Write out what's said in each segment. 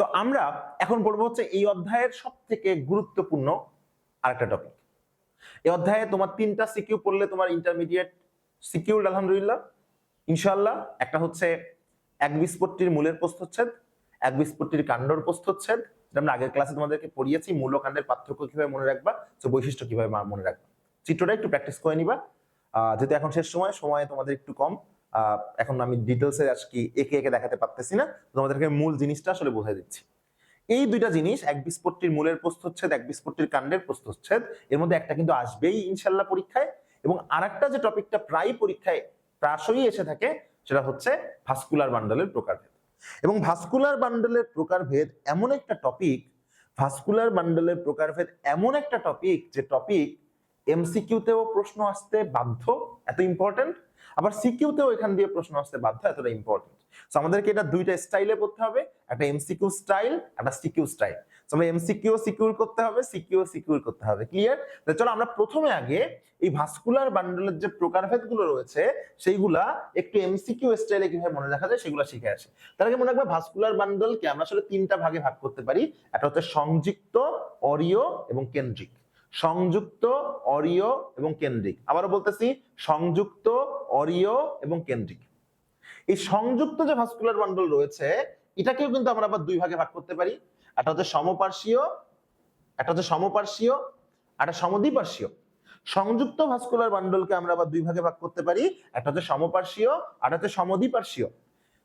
So আমরা এখন পড়ব হচ্ছে এই অধ্যায়ের সব থেকে গুরুত্বপূর্ণ আরেকটা টপিক এই অধ্যায়ে তোমার তিনটা সিকিউ পড়লে তোমার ইন্টারমিডিয়েট সিকিউর আলহামদুলিল্লাহ। ইনশাল্লাহ একটা হচ্ছে এক বিস্ফোটটির মূলের প্রস্থচ্ছেদ, এক বিস্ফোটটির কাণ্ডর প্রস্থচ্ছেদ, যেটা আমরা আগের ক্লাসে তোমাদেরকে পড়িয়েছি মূল কাণ্ডের পার্থক্য কীভাবে মনে রাখবা তো বৈশিষ্ট্য কীভাবে মনে রাখবা। চিত্রটা একটু প্র্যাকটিস করে নিবা। যেহেতু এখন শেষ সময় সময় তোমাদের একটু কম। এখন আমি ডিটেলসে আজকে একে একে দেখাতে পারতেছি না তোমাদেরকে মূল জিনিসটা আসলে বোঝাই দিচ্ছি। এই দুইটা জিনিস, এক বিস্ফোটটির মূলের প্রস্থচ্ছেদ, এক বিস্ফোটটির কাণ্ডের প্রস্থচ্ছেদ, এর মধ্যে একটা কিন্তু আসবেই ইনশাল্লাহ পরীক্ষায়, এবং আরেকটা যে টপিকটা প্রায় পরীক্ষায় প্রায়শই এসে থাকে, সেটা হচ্ছে ভাস্কুলার বান্ডলের প্রকারভেদ। এবং ভাস্কুলার বান্ডলের প্রকারভেদ এমন একটা টপিক ভাস্কুলার বান্ডলের প্রকারভেদ এমন একটা টপিক যে টপিক এমসিকিউতেও প্রশ্ন আসতে বাধ্য, এত ইম্পর্টেন্ট আবার সিকিউতেও এখান দিয়ে প্রশ্ন আসতে বাধ্য, এতটা ইম্পর্টেন্ট তো আমাদেরকে এটা দুইটা স্টাইলে পড়তে হবে, একটা এমসিকিউ স্টাইল একটা সিকিউ স্টাইল আমরা এমসিকিউ সিকিউর করতে হবে, সিকিউ সিকিউর করতে হবে ক্লিয়ার তাহলে চলো আমরা প্রথমে আগে এই ভাস্কুলার বান্ডলের যে প্রকারভেদগুলো রয়েছে, সেইগুলা একটু এমসিকিউ স্টাইলে কীভাবে মনে রাখা যায় সেগুলো শিখে আসে। তার আগে মনে রাখবে ভাস্কুলার বান্ডলকে আমরা আসলে তিনটা ভাগে ভাগ করতে পারি, একটা হচ্ছে সংযুক্ত অরিও এবং কেন্দ্রিক। সংযুক্ত, অরিয় এবং কেন্দ্রিক। আবারও বলতেছি, সংযুক্ত অরিয় এবং কেন্দ্রিক। এই সংযুক্ত যে ভাস্কুলার বান্ডল রয়েছে, এটাকেও কিন্তু আমরা আবার দুই ভাগে ভাগ করতে পারি। একটা হচ্ছে সমপার্শ্বীয়, একটা হচ্ছে সমপার্শ্বীয় একটা সমদ্বিপার্শ্বীয়। সংযুক্ত ভাস্কুলার বান্ডলকে আমরা আবার দুই ভাগে ভাগ করতে পারি। একটা হচ্ছে সমপার্শ্বীয়, আর হচ্ছে সমদ্বিপার্শ্বীয়।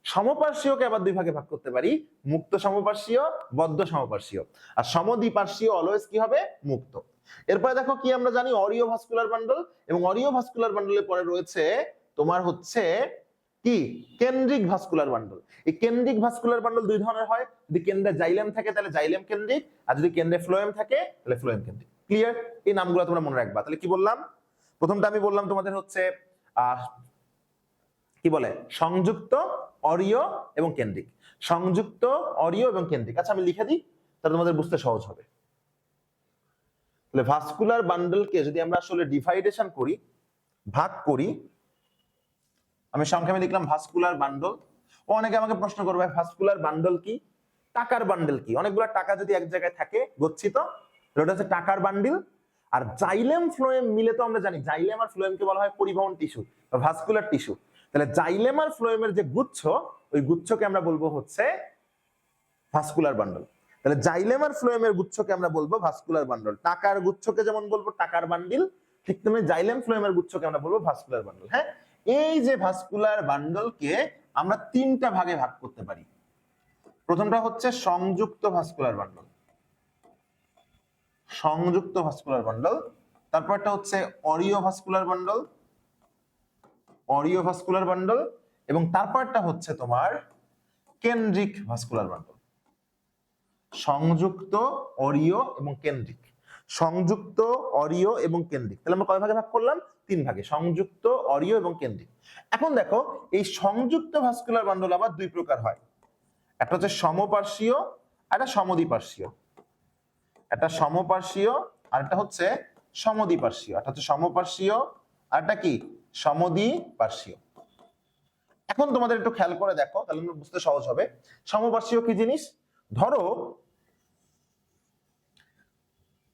সমপার্শ্বীয়কে আবার দুই ভাগে ভাগ করতে পারি। মুক্ত সমপার্শ্বীয়, বদ্ধ সমপার্শ্বীয়। আর সমদ্বিপার্শ্বীয় অলওয়েজ কি হবে? মুক্ত। এরপরে দেখো কি আমরা জানি, অরিও ভাস্কুলার বান্ডল এবং অরিও ভাস্কুলার বান্ডলের পরে রয়েছে তোমার হচ্ছে কি? কেন্দ্রিক ভাস্কুলার বান্ডল এই কেন্দ্রিক ভাস্কুলার বান্ডল দুই ধরনের হয়। যদি কেন্দ্রে জাইলেম থাকে, তাহলে জাইলেম কেন্দ্রিক। আর যদি কেন্দ্রে ফ্লোয়েম থাকে, তাহলে ফ্লোয়েম কেন্দ্রিক। ক্লিয়ার এই নামগুলো তোমরা মনে রাখবা। তাহলে কি বললাম? প্রথমটা আমি বললাম তোমাদের হচ্ছে কি বলে? সংযুক্ত, অরিয় এবং কেন্দ্রিক। সংযুক্ত, অরিয় এবং কেন্দ্রিক। আচ্ছা আমি লিখে দিই, তাহলে তোমাদের বুঝতে সহজ হবে। তাহলে ভাস্কুলার বান্ডলকে যদি আমরা আসলে ডিভাইডেশন করি, ভাগ করি আমি সংক্ষেপে লিখলাম ভাস্কুলার বান্ডল ও অনেকে আমাকে প্রশ্ন করবে ভাস্কুলার বান্ডল কি? টাকার বান্ডেল কি? অনেকগুলো টাকা যদি এক জায়গায় থাকে, গচ্ছিত ওটা হচ্ছে টাকার বান্ডিল আর জাইলেম ফ্লোয়েম মিলে তো আমরা জানি জাইলেম আর ফ্লোয়েমকে বলা হয় পরিবহন টিস্যু বা ভাস্কুলার টিস্যু তাহলে জাইলেম আর ফ্লোয়েমের যে গুচ্ছ, ওই গুচ্ছকে আমরা বলব হচ্ছে ভাস্কুলার বান্ডল তাহলে জাইলেম আর ফ্লোয়েমের গুচ্ছকে আমরা বলব ভাস্কুলার বান্ডল টাকার গুচ্ছকে যেমন বলব, টাকার বান্ডিল ঠিক তেমনি জাইলেম ফ্লোয়েমের গুচ্ছকে আমরা বলব ভাস্কুলার বান্ডল হ্যাঁ? এই যে ভাস্কুলার বান্ডলকে আমরা তিনটা ভাগে ভাগ করতে পারি। প্রথমটা হচ্ছে সংযুক্ত ভাস্কুলার বান্ডল সংযুক্ত ভাস্কুলার বান্ডল তারপরটা হচ্ছে অরিও ভাস্কুলার বান্ডল অরিও ভাস্কুলার বান্ডল এবং তারপরটা হচ্ছে তোমার কেন্দ্রিক ভাস্কুলার বান্ডল সংযুক্ত, অরিও এবং কেন্দ্রিক। সংযুক্ত অরিও এবং কেন্দ্রিক। তাহলে আমরা কয় ভাগে ভাগ করলাম? তিন ভাগে। সংযুক্ত অরিও এবং কেন্দ্রিক। এখন দেখো, এই সংযুক্ত ভাস্কুলার বান্ডল আবার দুই প্রকার হয়। একটা হচ্ছে সমপার্শ্বীয় একটা সমদ্বিপার্শ্বীয়। একটা সমপার্শ্বীয়, আর একটা হচ্ছে সমদ্বিপার্শ্বীয়। একটা হচ্ছে সমপার্শ্বীয়, আর একটা কি? সমদ্বিপার্শ্বীয়। এখন তোমাদের একটু খেয়াল করে দেখো, তাহলে বুঝতে সহজ হবে। সমপার্শ্বীয় কি জিনিস? ধরো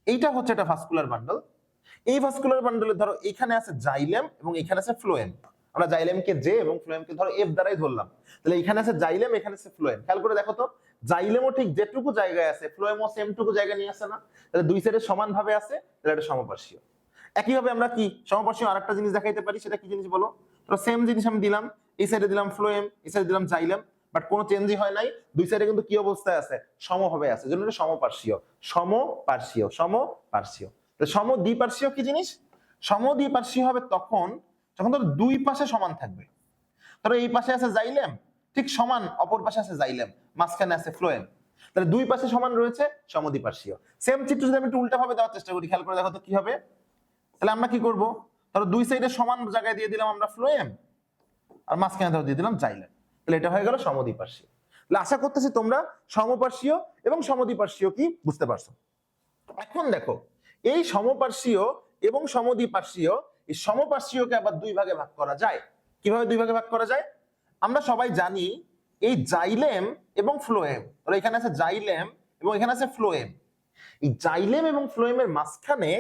এইটা হচ্ছে একটা ভাস্কুলার বান্ডল এই ভাস্কুলার বান্ডলে ধরো এখানে আছে জাইলেম এবং এখানে আছে ফ্লোয়েম আমরা জাইলেমকে জে এবং ফ্লোয়েমকে ধরো এফ দ্বারাই ধরলাম। তাহলে এখানে আছে জাইলেম এখানে আছে ফ্লোয়েম খেয়াল করে দেখো তো জাইলেমও ঠিক যেটুকু জায়গায় আছে ফ্লোয়েমও সেম টুকু জায়গা নিয়ে আসে না। তাহলে দুই সাইডে সমান ভাবে আছে, তাহলে এটা সমপার্শ্বীয়। একইভাবে আমরা কি, সমপার্শ্বীয় আরেকটা জিনিস দেখাইতে পারি, সেটা কি জিনিস বলো? ধরো সেম জিনিস আমি দিলাম, এই সাইডে দিলাম ফ্লোয়েম এই সাইডে দিলাম জাইলেম বাট কোনো চেঞ্জই হয় নাই। দুই সাইডে কিন্তু কি অবস্থায় আছে? সমভাবে আছে। জন্য এটা সমপার্শ্বীয়। সমপার্শ্বীয় সমপার্শ্বীয়। তো সমদ্বিপার্শ্বীয় কি জিনিস? সমদ্বিপার্শ্বীয় হবে তখন যখন ধরো দুই পাশে সমান থাকবে। ধরো এই পাশে আছে জাইলেম, ঠিক সমান অপর পাশে আছে জাইলেম, মাঝখানে আছে ফ্লোয়েম। তাহলে দুই পাশে সমান রয়েছে সমদ্বিপার্শ্বীয়। সেম চিত্র যদি আমি একটু উল্টা ভাবে দেওয়ার চেষ্টা করি, খেয়াল করে দেখো তো কি হবে? তাহলে আমরা কি করব? ধরো দুই সাইডে সমান জায়গায় দিয়ে দিলাম আমরা ফ্লোয়েম, আর মাঝখানে ধরো দিয়ে দিলাম জাইলেম। তাহলে এটা হয়ে গেল সমদ্বিপার্শ্বীয়। তাহলে আশা করতেছি তোমরা সমপার্শ্বীয় এবং সমদ্বিপার্শ্বীয় কি বুঝতে পারছ? এখন দেখো, এই সমপার্শ্বীয় এবং সমদ্বিপার্শ্বীয়, এই সমপার্শ্বীয়কে আবার দুই ভাগে ভাগ করা যায়। কীভাবে দুই ভাগে ভাগ করা যায়? আমরা সবাই জানি এই জাইলেম এবং ফ্লোয়েম। তাহলে এখানে আছে জাইলেম এবং এখানে আছে ফ্লোয়েম। এই জাইলেম এবং ফ্লোয়েমের মাঝখানে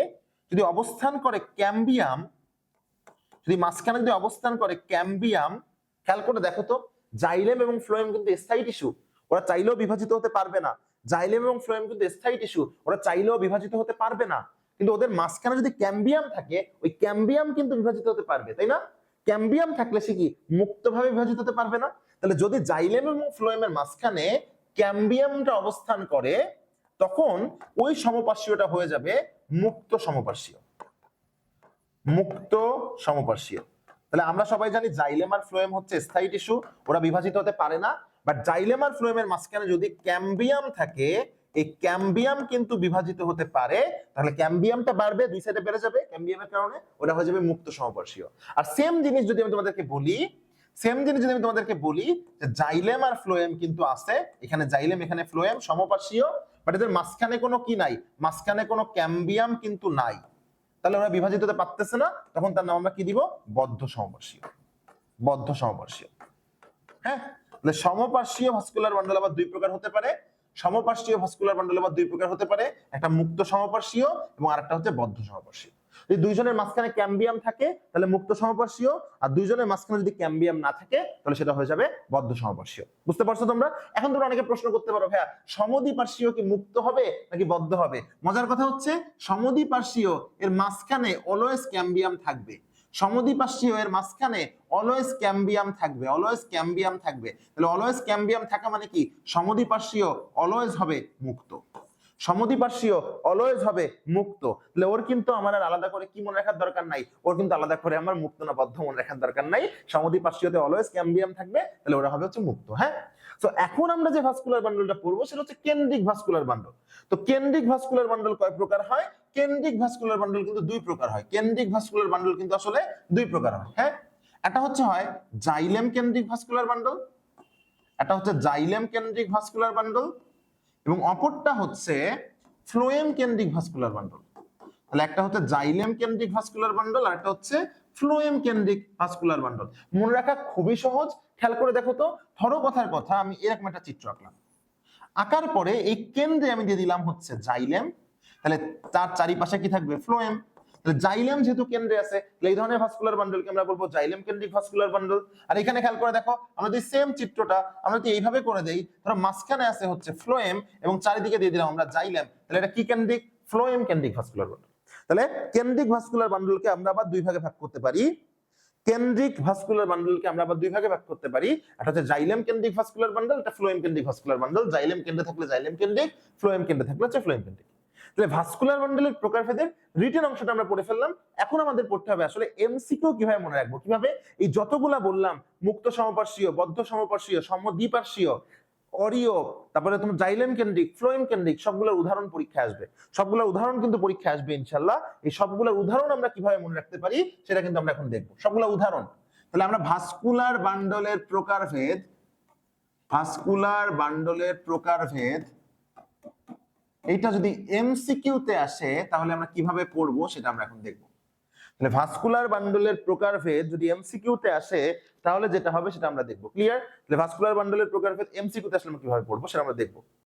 যদি অবস্থান করে ক্যাম্বিয়াম, যদি মাঝখানে যদি অবস্থান করে ক্যাম্বিয়াম, খেয়াল করে দেখো তো জাইলেম এবং ফ্লোয়েম কিন্তু স্থায়ী টিস্যু। ওরা চাইলেও বিভাজিত হতে পারবে না। জাইলেম এবং ফ্লোয়েম কিন্তু স্থায়ী টিস্যু। ওরা চাইলেও বিভাজিত হতে পারবে না। কিন্তু ওদের মাঝখানে যদি ক্যাম্বিয়াম থাকে, ওই ক্যাম্বিয়াম কিন্তু বিভাজিত হতে পারবে, তাই না? ক্যাম্বিয়াম থাকলে সে কি? মুক্তভাবে বিভাজিত হতে পারবে না? তাহলে যদি জাইলেম এবং ফ্লোয়েমের মাঝখানে ক্যাম্বিয়ামটা অবস্থান করে, তখন ওই সমপার্শ্বীয়টা হয়ে যাবে মুক্ত সমপার্শ্বীয়। মুক্ত সমপার্শ্বীয়। তাহলে আমরা সবাই জানি জাইলেম আর ফ্লোয়েম হচ্ছে স্থায়ী টিস্যু, ওরা বিভাজিত হতে পারে না বাট জাইলেম আর ফ্লোয়েমের মাঝখানে যদি ক্যাম্বিয়াম থাকে, এই ক্যাম্বিয়াম কিন্তু বিভাজিত হতে পারে, তাহলে ক্যাম্বিয়ামটা বাড়বে, দুই সাইডে বেড়ে যাবে, ক্যাম্বিয়ামের কারণে ওটা হয়ে যাবে মুক্ত সমপার্শ্বীয় আর সেম জিনিস যদি আমি তোমাদেরকে বলি সেম জিনিস যদি আমি তোমাদেরকে বলি, যে জাইলেম আর ফ্লোয়েম কিন্তু আছে, এখানে জাইলেম, এখানে ফ্লোয়েম, সমপার্শ্বীয় বাট এদের মাঝখানে কোনো কি নাই? মাঝখানে কোনো ক্যাম্বিয়াম কিন্তু নাই। তাহলে ওরা বিভাজিত হতে পারতেছে না, তখন তার নাম আমরা কি দিব? বদ্ধ সমপার্শ্বীয়। বদ্ধ সমপার্শ্বীয়। হ্যাঁ? তাহলে সমপার্শ্বীয় ভাস্কুলার বান্ডল আবার দুই প্রকার হতে পারে। সমপার্শ্বীয় ভাস্কুলার বান্ডল আবার দুই প্রকার হতে পারে। একটা মুক্ত সমপার্শ্বীয় এবং আরেকটা হচ্ছে বদ্ধ সমপার্শ্বীয়। যদি দুইজনের মাঝখানে ক্যাম্বিয়াম থাকে, তাহলে মুক্ত সমপার্শ্বীয়, আর দুইজনের মাঝখানে যদি ক্যাম্বিয়াম না থাকে, তাহলে সেটা হয়ে যাবে বদ্ধ সমপার্শ্বীয়। বুঝতে পারছ তোমরা? এখন তোমরা অনেকে প্রশ্ন করতে পারো, ভাইয়া, সমদ্বিপার্শ্বীয় কি মুক্ত হবে নাকি বদ্ধ হবে? মজার কথা হচ্ছে, সমদ্বিপার্শ্বীয় এর মাঝখানে অলওয়েজ ক্যাম্বিয়াম থাকবে। সমদ্বিপার্শ্বীয় এর মাঝখানে অলওয়েজ ক্যাম্বিয়াম থাকবে অলওয়েজ ক্যাম্বিয়াম থাকবে। তাহলে অলওয়েজ ক্যাম্বিয়াম থাকা মানে কি? সমদ্বিপার্শ্বীয় অলওয়েজ হবে মুক্ত। সমদ্বিপার্শ্বীয় অলওয়েজ হবে মুক্ত। তাহলে ওর কিন্তু আমার আর আলাদা করে কি মনে রাখার দরকার নাই? ওর কিন্তু আলাদা করে আমার মুক্ত না বদ্ধ মনে রাখার দরকার নাই। সমদ্বিপার্শ্বীয়তে অলওয়েজ ক্যাম্বিয়াম থাকবে, তাহলে ওরা হবে হচ্ছে মুক্ত হ্যাঁ? তো এখন আমরা যে ভাস্কুলার বান্ডলটা পড়ব সেটা হচ্ছে কেন্দ্রিক ভাস্কুলার বান্ডল তো কেন্দ্রিক ভাস্কুলার বান্ডল কয় প্রকার হয়? কেন্দ্রিক ভাস্কুলার বান্ডল কিন্তু দুই প্রকার হয়। কেন্দ্রিক ভাস্কুলার বান্ডল কিন্তু আসলে দুই প্রকার হয় হ্যাঁ? একটা হচ্ছে হয় জাইলেম কেন্দ্রিক ভাস্কুলার বান্ডল একটা হচ্ছে জাইলেম কেন্দ্রিক ভাস্কুলার বান্ডল এবং অপরটা হচ্ছে ফ্লোয়েম কেন্দ্রিক ভাস্কুলার বান্ডল। তাহলে একটা হচ্ছে জাইলেম কেন্দ্রিক ভাস্কুলার বান্ডল আর একটা হচ্ছে ফ্লোয়েম কেন্দ্রিক ভাস্কুলার বান্ডল। মনে রাখা খুবই সহজ। খেয়াল করে দেখো তো, ধরো কথার কথা, আমি এরকম একটা চিত্র আঁকলাম। আঁকার পরে এই কেন্দ্রে আমি দিয়ে দিলাম হচ্ছে জাইলেম। তাহলে তার চারিপাশে কি থাকবে? ফ্লোয়েম। তাহলে জাইলেম যেহেতু কেন্দ্রে আছে এই ধরনের ভাস্কুলার বান্ডলকে আমরা বলব জাইলেম কেন্দ্রিক ভাস্কুলার বান্ডল আর এখানে খেয়াল করে দেখো, আমরা যদি সেম চিত্রটা আমরা যদি এইভাবে করে দেই, ধরো মাঝখানে আছে হচ্ছে ফ্লোয়েম এবং চারিদিকে দিয়ে দিলাম আমরা জাইলেম, তাহলে এটা কি কেন্দ্রিক? ফ্লোয়েম কেন্দ্রিক ভাস্কুলার বান্ডল তাহলে কেন্দ্রিক ভাস্কুলার বান্ডলকে আমরা আবার দুই ভাগে ভাগ করতে পারি। কেন্দ্রিক ভাস্কুলার বান্ডলকে আমরা আবার দুই ভাগে ভাগ করতে পারি। একটা হচ্ছে জাইলেম কেন্দ্রিক ভাস্কুলার বান্ডল একটা ফ্লোয়েম কেন্দ্রিক ভাস্কুলার বান্ডল জাইলেম কেন্দ্রে থাকলে জাইলেম কেন্দ্রিক ফ্লোয়েম কেন্দ্রে থাকলে হচ্ছে ফ্লোয়েম কেন্দ্রিক। তাহলে ভাস্কুলার বান্ডলের প্রকারভেদের রিটেন অংশটা আমরা পড়ে ফেললাম। এখন আমাদের পড়তে হবে আসলে এমসিকিউ কীভাবে মনে রাখব? কীভাবে এই যতগুলা বললাম, মুক্ত সমপার্শ্বীয়, বদ্ধ সমপার্শ্বীয়, সমদ্বিপার্শ্বীয় অরিও তারপরে তোমার জাইলেম কেন্দ্রিক ফ্লোয়েম কেন্দ্রিক সবগুলোর উদাহরণ পরীক্ষা আসবে। সবগুলোর উদাহরণ কিন্তু পরীক্ষা আসবে ইনশাল্লাহ এই সবগুলোর উদাহরণ আমরা কীভাবে মনে রাখতে পারি, সেটা কিন্তু আমরা এখন দেখব। সবগুলো উদাহরণ। তাহলে আমরা ভাস্কুলার বান্ডলের প্রকারভেদ ভাস্কুলার বান্ডলের প্রকারভেদ এইটা যদি এমসিকিউ তে আসে, তাহলে আমরা কীভাবে পড়ব সেটা আমরা এখন দেখব। তাহলে ভাস্কুলার বান্ডলের প্রকারভেদ যদি এমসিকিউ তে আসে, তাহলে যেটা হবে সেটা আমরা দেখব। ক্লিয়ার তাহলে ভাস্কুলার বান্ডলের প্রকারভেদ এমসিকিউ তে আসলে আমরা কীভাবে পড়ব সেটা আমরা দেখব।